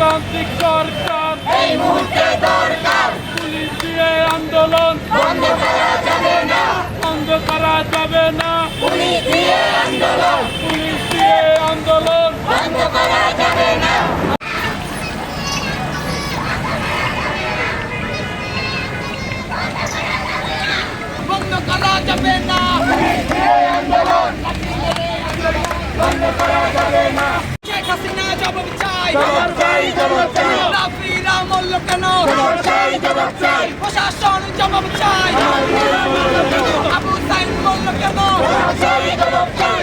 দরকার এই মুহূর্তে দরকার। পুলিশ দিয়ে আন্দোলন। বন্ধ করা যাবে না। বন্ধ করা যাবে না। পুলিশ দিয়ে আন্দোলন। পুলিশ দিয়ে আন্দোলন। বন্ধ করা যাবে না। বন্ধ করা যাবে না। শেখ হাসিনা জবাব চাই। চাই জবাব চাই রাফিরা মূল্য কেন? জবাব চাই জবাব চাই প্রশাসন জবাব চাই আবু সাইদ মূল্য কেন? জবাব চাই জবাব চাই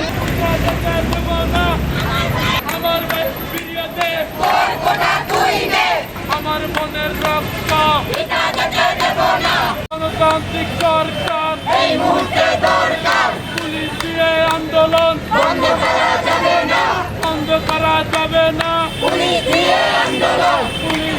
আমার ভাই ফিরিয়ে দে তোর কোটা তুই দে আমার মনের রক্ত। পিতা যেতে দেব না। গণতান্ত্রিক সরকার। এই মুহূর্তে দরকার। পুলিশ দিয়ে আন্দোলন। বন্ধ করা যাবে না। পুলিশ দিয়ে আন্দোলন। পুলিশ